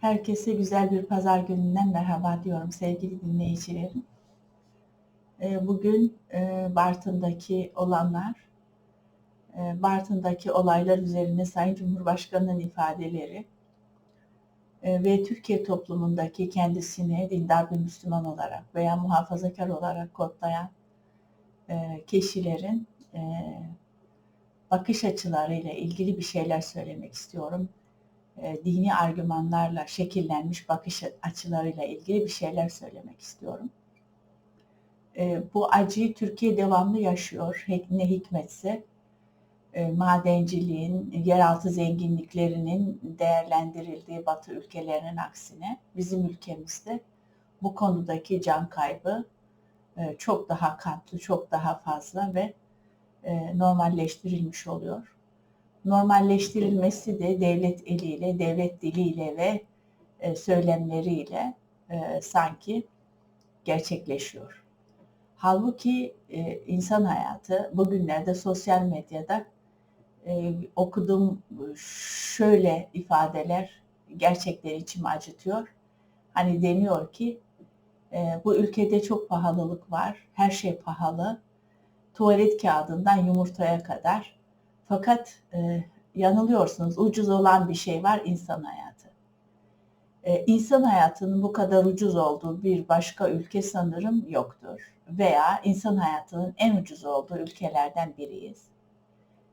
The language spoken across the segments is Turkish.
Herkese güzel bir pazar gününden merhaba diyorum sevgili dinleyicilerim. Ee, bugün e, Bartın'daki olanlar, e, Bartın'daki olaylar üzerine Sayın Cumhurbaşkanı'nın ifadeleri e, ve Türkiye toplumundaki kendisini dindar bir Müslüman olarak veya muhafazakar olarak kodlayan kişilerin bakış açılarıyla ilgili bir şeyler söylemek istiyorum e, dini argümanlarla şekillenmiş bakış açılarıyla ilgili bir şeyler söylemek istiyorum. E, bu acıyı Türkiye devamlı yaşıyor. Ne hikmetse e, madenciliğin, yeraltı zenginliklerinin değerlendirildiği Batı ülkelerinin aksine bizim ülkemizde bu konudaki can kaybı çok daha katlı, çok daha fazla ve normalleştirilmiş oluyor normalleştirilmesi de devlet eliyle, devlet diliyle ve e, söylemleriyle e, sanki gerçekleşiyor. Halbuki e, insan hayatı bugünlerde sosyal medyada e, okuduğum şöyle ifadeler gerçekten içimi acıtıyor. Hani deniyor ki bu ülkede çok pahalılık var, her şey pahalı. Tuvalet kağıdından yumurtaya kadar fakat e, yanılıyorsunuz. Ucuz olan bir şey var insan hayatı. E, insan hayatının bu kadar ucuz olduğu bir başka ülke sanırım yoktur. Veya insan hayatının en ucuz olduğu ülkelerden biriyiz.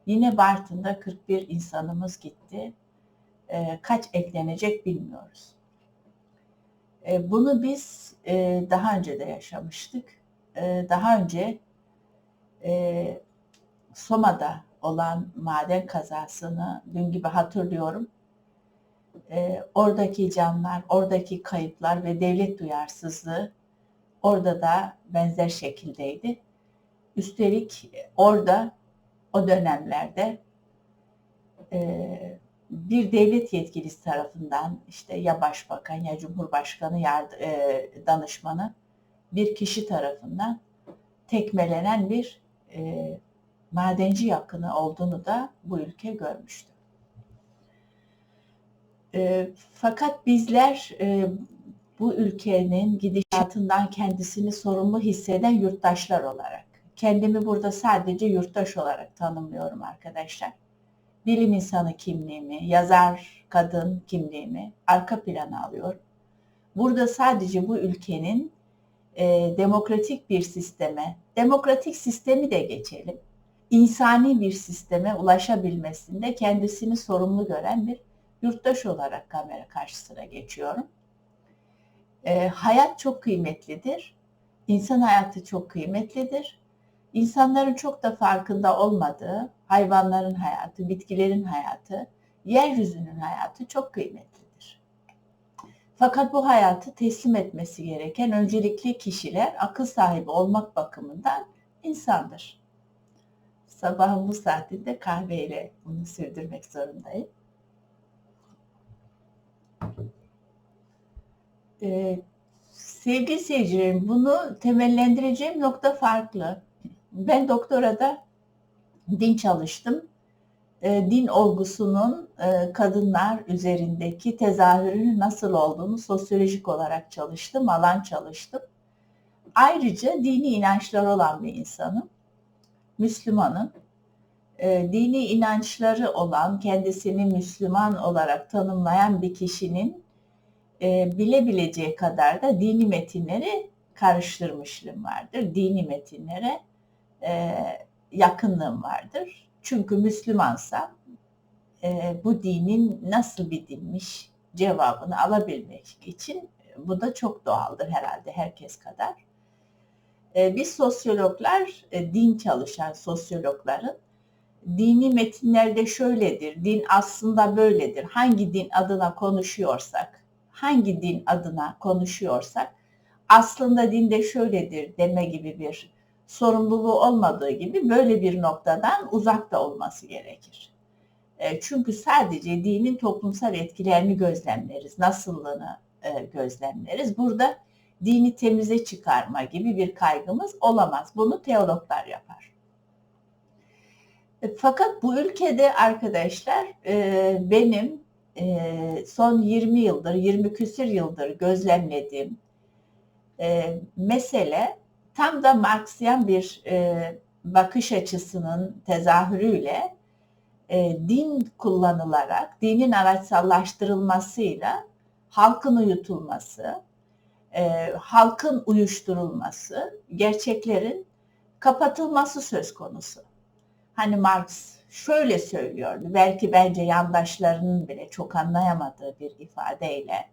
Yine Bartın'da 41 insanımız gitti. E, kaç eklenecek bilmiyoruz. E, bunu biz e, daha önce de yaşamıştık. E, daha önce e, Soma'da olan maden kazasını dün gibi hatırlıyorum. E, oradaki canlar, oradaki kayıplar ve devlet duyarsızlığı orada da benzer şekildeydi. Üstelik orada o dönemlerde e, bir devlet yetkilisi tarafından işte ya başbakan ya cumhurbaşkanı yardı, e, danışmanı bir kişi tarafından tekmelenen bir e, madenci yakını olduğunu da bu ülke görmüştü. E, fakat bizler e, bu ülkenin gidişatından kendisini sorumlu hisseden yurttaşlar olarak, kendimi burada sadece yurttaş olarak tanımlıyorum arkadaşlar. Bilim insanı kimliğimi, yazar kadın kimliğimi arka plana alıyorum. Burada sadece bu ülkenin e, demokratik bir sisteme, demokratik sistemi de geçelim insani bir sisteme ulaşabilmesinde kendisini sorumlu gören bir yurttaş olarak kamera karşısına geçiyorum. E, hayat çok kıymetlidir. İnsan hayatı çok kıymetlidir. İnsanların çok da farkında olmadığı hayvanların hayatı, bitkilerin hayatı, yeryüzünün hayatı çok kıymetlidir. Fakat bu hayatı teslim etmesi gereken öncelikli kişiler akıl sahibi olmak bakımından insandır sabahın bu saatinde kahveyle bunu sürdürmek zorundayım. Ee, sevgili seyircilerim bunu temellendireceğim nokta farklı. Ben doktorada din çalıştım. E, din olgusunun e, kadınlar üzerindeki tezahürünün nasıl olduğunu sosyolojik olarak çalıştım, alan çalıştım. Ayrıca dini inançlar olan bir insanım. Müslümanın e, dini inançları olan, kendisini Müslüman olarak tanımlayan bir kişinin e, bilebileceği kadar da dini metinleri karıştırmışlığım vardır. Dini metinlere e, yakınlığım vardır. Çünkü Müslümansa e, bu dinin nasıl bir dinmiş cevabını alabilmek için bu da çok doğaldır herhalde herkes kadar. E, biz sosyologlar, e, din çalışan sosyologların dini metinlerde şöyledir, din aslında böyledir. Hangi din adına konuşuyorsak, hangi din adına konuşuyorsak aslında dinde şöyledir deme gibi bir sorumluluğu olmadığı gibi böyle bir noktadan uzak da olması gerekir. E, çünkü sadece dinin toplumsal etkilerini gözlemleriz, nasıllığını gözlemleriz. Burada dini temize çıkarma gibi bir kaygımız olamaz. Bunu teologlar yapar. E, fakat bu ülkede arkadaşlar e, benim e, son 20 yıldır, 20 küsür yıldır gözlemlediğim mesele tam da Marksiyen bir bakış açısının tezahürüyle din kullanılarak, dinin araçsallaştırılmasıyla halkın uyutulması, e, halkın uyuşturulması, gerçeklerin kapatılması söz konusu. Hani Marx şöyle söylüyordu, belki bence yandaşlarının bile çok anlayamadığı bir ifadeyle,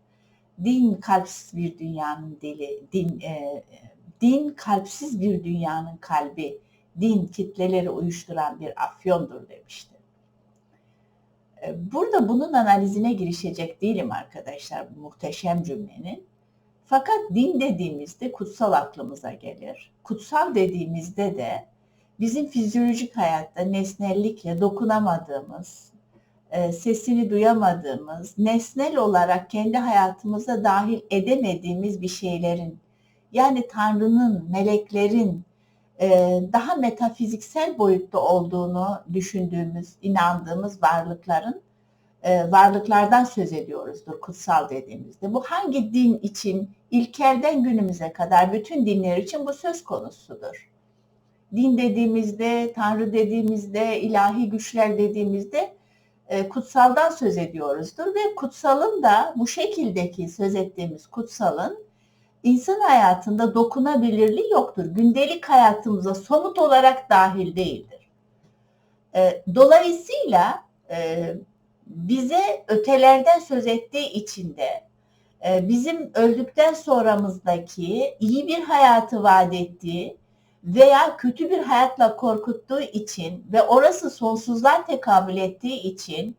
din kalpsiz bir dünyanın dili, din, e, din kalpsiz bir dünyanın kalbi, din kitleleri uyuşturan bir afyondur demişti. E, burada bunun analizine girişecek değilim arkadaşlar bu muhteşem cümlenin. Fakat din dediğimizde kutsal aklımıza gelir. Kutsal dediğimizde de bizim fizyolojik hayatta nesnellikle dokunamadığımız, e, sesini duyamadığımız, nesnel olarak kendi hayatımıza dahil edemediğimiz bir şeylerin, yani Tanrı'nın, meleklerin e, daha metafiziksel boyutta olduğunu düşündüğümüz, inandığımız varlıkların e, varlıklardan söz ediyoruzdur kutsal dediğimizde. Bu hangi din için ilkelden günümüze kadar bütün dinler için bu söz konusudur. Din dediğimizde, Tanrı dediğimizde, ilahi güçler dediğimizde e, kutsaldan söz ediyoruzdur ve kutsalın da bu şekildeki söz ettiğimiz kutsalın insan hayatında dokunabilirliği yoktur. Gündelik hayatımıza somut olarak dahil değildir. E, dolayısıyla bize ötelerden söz ettiği için de e, bizim öldükten sonramızdaki iyi bir hayatı vaat ettiği veya kötü bir hayatla korkuttuğu için ve orası sonsuzluğa tekabül ettiği için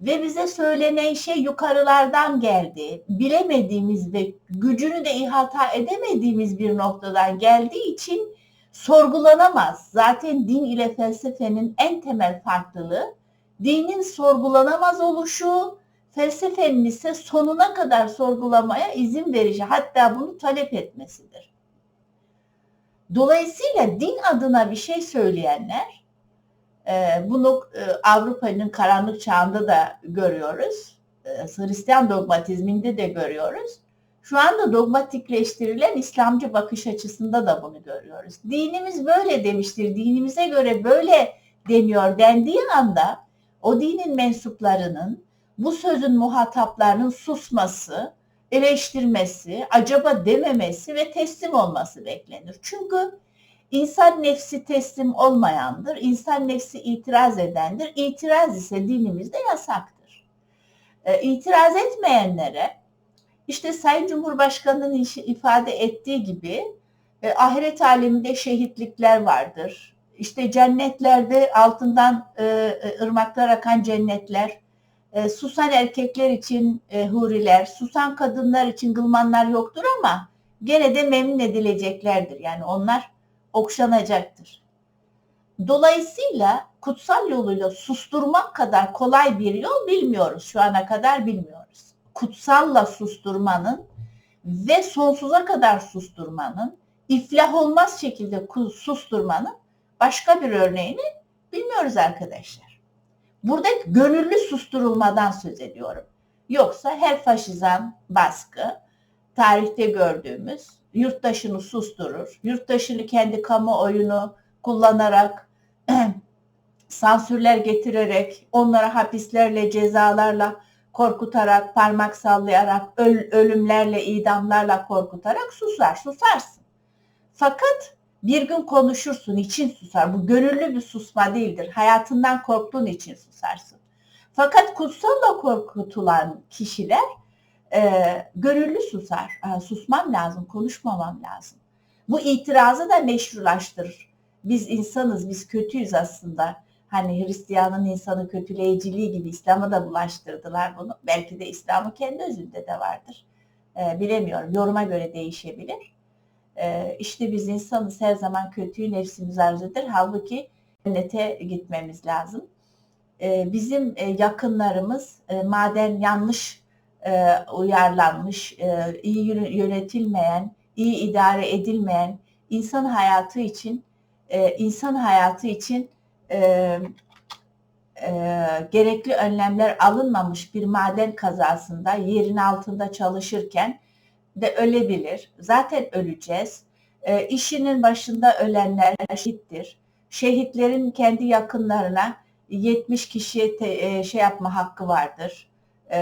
ve bize söylenen şey yukarılardan geldi. Bilemediğimiz ve gücünü de ihata edemediğimiz bir noktadan geldiği için sorgulanamaz. Zaten din ile felsefenin en temel farklılığı dinin sorgulanamaz oluşu, felsefenin ise sonuna kadar sorgulamaya izin verici hatta bunu talep etmesidir. Dolayısıyla din adına bir şey söyleyenler e, bunu e, Avrupa'nın karanlık çağında da görüyoruz. E, Hristiyan dogmatizminde de görüyoruz. Şu anda dogmatikleştirilen İslamcı bakış açısında da bunu görüyoruz. Dinimiz böyle demiştir, dinimize göre böyle deniyor dendiği anda o dinin mensuplarının bu sözün muhataplarının susması, eleştirmesi, acaba dememesi ve teslim olması beklenir. Çünkü insan nefsi teslim olmayandır, insan nefsi itiraz edendir. İtiraz ise dinimizde yasaktır. E, itiraz etmeyenlere işte Sayın Cumhurbaşkanı'nın ifade ettiği gibi e, ahiret aleminde şehitlikler vardır işte cennetlerde altından e, e, ırmaklar akan cennetler, e, susan erkekler için e, huriler, susan kadınlar için gılmanlar yoktur ama gene de memnun edileceklerdir. Yani onlar okşanacaktır. Dolayısıyla kutsal yoluyla susturmak kadar kolay bir yol bilmiyoruz. Şu ana kadar bilmiyoruz. Kutsalla susturmanın ve sonsuza kadar susturmanın, iflah olmaz şekilde susturmanın başka bir örneğini bilmiyoruz arkadaşlar. Burada gönüllü susturulmadan söz ediyorum. Yoksa her faşizan baskı tarihte gördüğümüz yurttaşını susturur. Yurttaşını kendi kamuoyunu kullanarak sansürler getirerek onlara hapislerle cezalarla korkutarak parmak sallayarak öl, ölümlerle idamlarla korkutarak susar susarsın. Fakat bir gün konuşursun, için susar. Bu gönüllü bir susma değildir. Hayatından korktuğun için susarsın. Fakat kutsalla korkutulan kişiler e, gönüllü susar. E, susmam lazım, konuşmamam lazım. Bu itirazı da meşrulaştırır. Biz insanız, biz kötüyüz aslında. Hani Hristiyanın insanı kötüleyiciliği gibi İslam'a da bulaştırdılar bunu. Belki de İslam'ın kendi özünde de vardır. E, bilemiyorum. Yoruma göre değişebilir. E, işte biz insanız her zaman kötüyü nefsimiz arzu eder. Halbuki cennete gitmemiz lazım. E, bizim e, yakınlarımız e, maden yanlış e, uyarlanmış, e, iyi yönetilmeyen, iyi idare edilmeyen insan hayatı için e, insan hayatı için e, e, gerekli önlemler alınmamış bir maden kazasında yerin altında çalışırken de ölebilir. Zaten öleceğiz. E, işinin başında ölenler şehittir. Şehitlerin kendi yakınlarına 70 kişiye te, e, şey yapma hakkı vardır. E,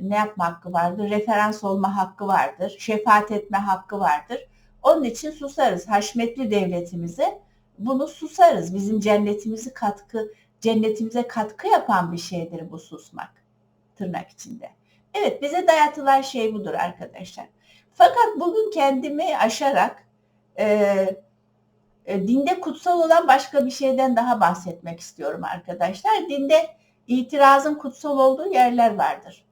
ne yapma hakkı vardır? Referans olma hakkı vardır. Şefaat etme hakkı vardır. Onun için susarız. Haşmetli devletimize bunu susarız. Bizim cennetimizi katkı, cennetimize katkı yapan bir şeydir bu susmak. Tırnak içinde. Evet bize dayatılan şey budur arkadaşlar. Fakat bugün kendimi aşarak e, e, dinde kutsal olan başka bir şeyden daha bahsetmek istiyorum arkadaşlar. Dinde itirazın kutsal olduğu yerler vardır.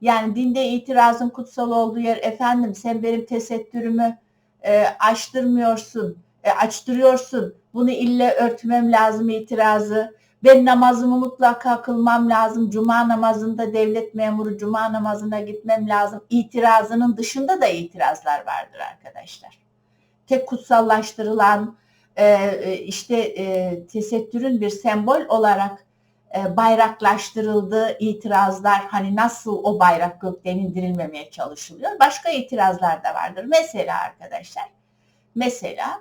Yani dinde itirazın kutsal olduğu yer efendim sen benim tesettürümü e, açtırmıyorsun, e, açtırıyorsun. Bunu ille örtmem lazım itirazı. Ben namazımı mutlaka kılmam lazım. Cuma namazında devlet memuru cuma namazına gitmem lazım. İtirazının dışında da itirazlar vardır arkadaşlar. Tek kutsallaştırılan e, e işte e, tesettürün bir sembol olarak bayraklaştırıldığı itirazlar hani nasıl o bayrak gökten indirilmemeye çalışılıyor. Başka itirazlar da vardır. Mesela arkadaşlar mesela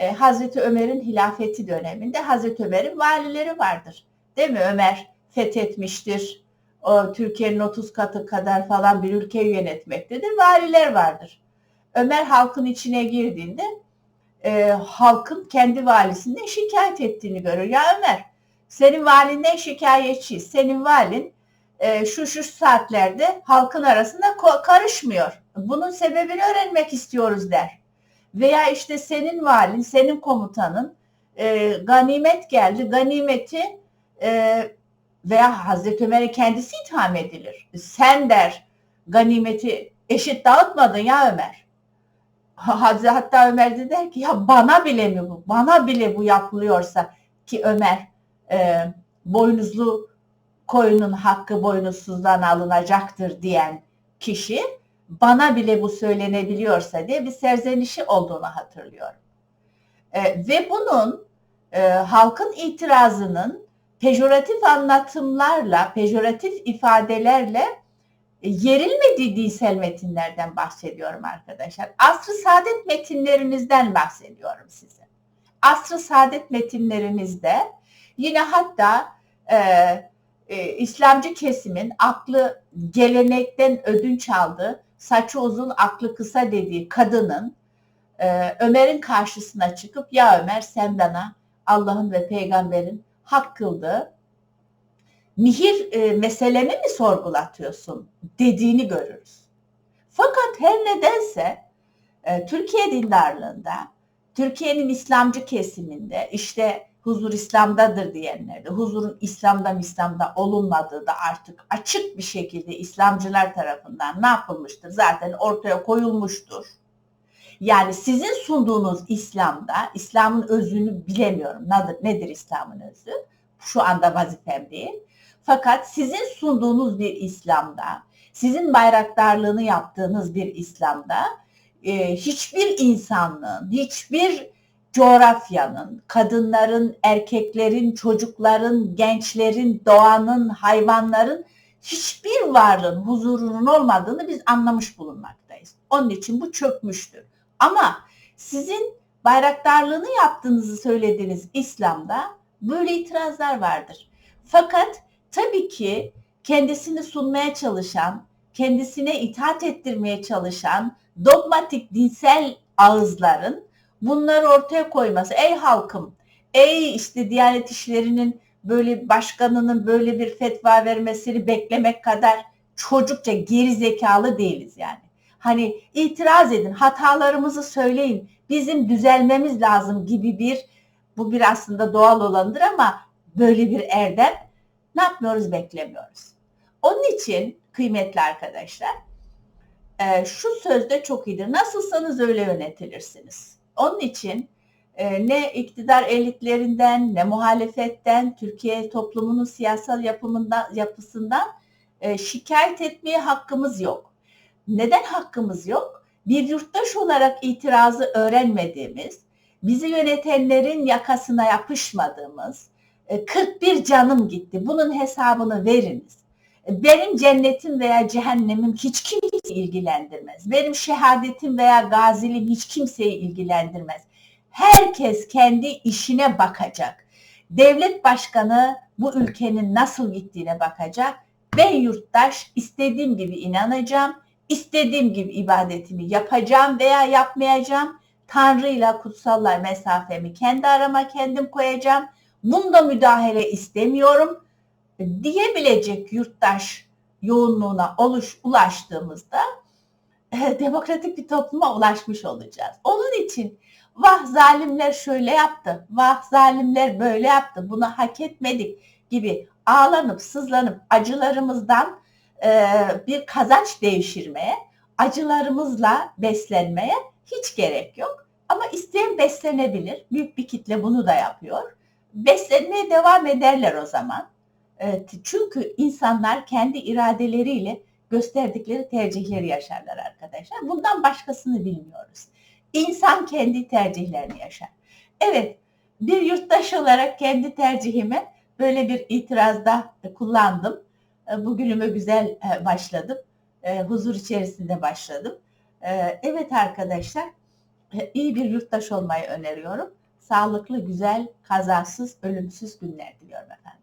e, Hazreti Ömer'in hilafeti döneminde Hazreti Ömer'in valileri vardır. Değil mi? Ömer fethetmiştir. O Türkiye'nin 30 katı kadar falan bir ülkeyi yönetmektedir. Valiler vardır. Ömer halkın içine girdiğinde e, halkın kendi valisinden şikayet ettiğini görür. Ya Ömer senin valinden şikayetçi. Senin valin e, şu şu saatlerde halkın arasında karışmıyor. Bunun sebebini öğrenmek istiyoruz der. Veya işte senin valin, senin komutanın e, ganimet geldi. Ganimeti e, veya Hazreti Ömer'e kendisi itham edilir. Sen der ganimeti eşit dağıtmadın ya Ömer. Hatta Ömer de der ki ya bana bile mi bu? Bana bile bu yapılıyorsa ki Ömer e, boynuzlu koyunun hakkı boynuzsuzdan alınacaktır diyen kişi bana bile bu söylenebiliyorsa diye bir serzenişi olduğunu hatırlıyorum. E, ve bunun e, halkın itirazının pejoratif anlatımlarla, pejoratif ifadelerle e, yerilmediği dinsel metinlerden bahsediyorum arkadaşlar. Asr-ı saadet metinlerinizden bahsediyorum size. Asr-ı saadet metinlerinizde yine hatta e, e, İslamcı kesimin aklı gelenekten ödünç aldığı saçı uzun aklı kısa dediği kadının e, Ömer'in karşısına çıkıp ya Ömer sen bana Allah'ın ve peygamberin hak kıldığı mihir e, meselemi mi sorgulatıyorsun dediğini görürüz. Fakat her nedense e, Türkiye dindarlığında, Türkiye'nin İslamcı kesiminde işte huzur İslam'dadır diyenler de huzurun İslam'da İslam'da olunmadığı da artık açık bir şekilde İslamcılar tarafından ne yapılmıştır? Zaten ortaya koyulmuştur. Yani sizin sunduğunuz İslam'da, İslam'ın özünü bilemiyorum. Nedir, nedir İslam'ın özü? Şu anda vazifem değil. Fakat sizin sunduğunuz bir İslam'da, sizin bayraktarlığını yaptığınız bir İslam'da e, hiçbir insanlığın, hiçbir coğrafyanın, kadınların, erkeklerin, çocukların, gençlerin, doğanın, hayvanların hiçbir varlığın huzurunun olmadığını biz anlamış bulunmaktayız. Onun için bu çökmüştür. Ama sizin bayraktarlığını yaptığınızı söylediğiniz İslam'da böyle itirazlar vardır. Fakat tabii ki kendisini sunmaya çalışan, kendisine itaat ettirmeye çalışan dogmatik dinsel ağızların bunları ortaya koyması. Ey halkım, ey işte Diyanet İşleri'nin böyle başkanının böyle bir fetva vermesini beklemek kadar çocukça geri zekalı değiliz yani. Hani itiraz edin, hatalarımızı söyleyin, bizim düzelmemiz lazım gibi bir bu bir aslında doğal olandır ama böyle bir erdem ne yapmıyoruz beklemiyoruz. Onun için kıymetli arkadaşlar şu sözde çok iyidir. Nasılsanız öyle yönetilirsiniz. Onun için e, ne iktidar elitlerinden ne muhalefetten Türkiye toplumunun siyasal yapımından yapısından e, şikayet etmeye hakkımız yok. Neden hakkımız yok? Bir yurttaş olarak itirazı öğrenmediğimiz, bizi yönetenlerin yakasına yapışmadığımız, E, 41 canım gitti. Bunun hesabını veriniz. Benim cennetim veya cehennemim hiç kimseyi ilgilendirmez. Benim şehadetim veya gazilim hiç kimseyi ilgilendirmez. Herkes kendi işine bakacak. Devlet başkanı bu ülkenin nasıl gittiğine bakacak. Ben yurttaş istediğim gibi inanacağım, istediğim gibi ibadetimi yapacağım veya yapmayacağım. Tanrı'yla kutsalla mesafemi kendi arama kendim koyacağım. Bunda müdahale istemiyorum diyebilecek yurttaş yoğunluğuna oluş, ulaştığımızda e, demokratik bir topluma ulaşmış olacağız. Onun için vah zalimler şöyle yaptı, vah zalimler böyle yaptı, bunu hak etmedik gibi ağlanıp sızlanıp acılarımızdan e, bir kazanç devşirmeye, acılarımızla beslenmeye hiç gerek yok. Ama isteyen beslenebilir. Büyük bir kitle bunu da yapıyor. Beslenmeye devam ederler o zaman. E, çünkü insanlar kendi iradeleriyle gösterdikleri tercihleri yaşarlar arkadaşlar. Bundan başkasını bilmiyoruz. İnsan kendi tercihlerini yaşar. Evet, bir yurttaş olarak kendi tercihimi böyle bir itirazda kullandım. E, Bugünüme güzel e, başladım. E, Huzur içerisinde başladım. Evet arkadaşlar, iyi bir yurttaş olmayı öneriyorum. Sağlıklı, güzel, kazasız, ölümsüz günler diliyorum efendim.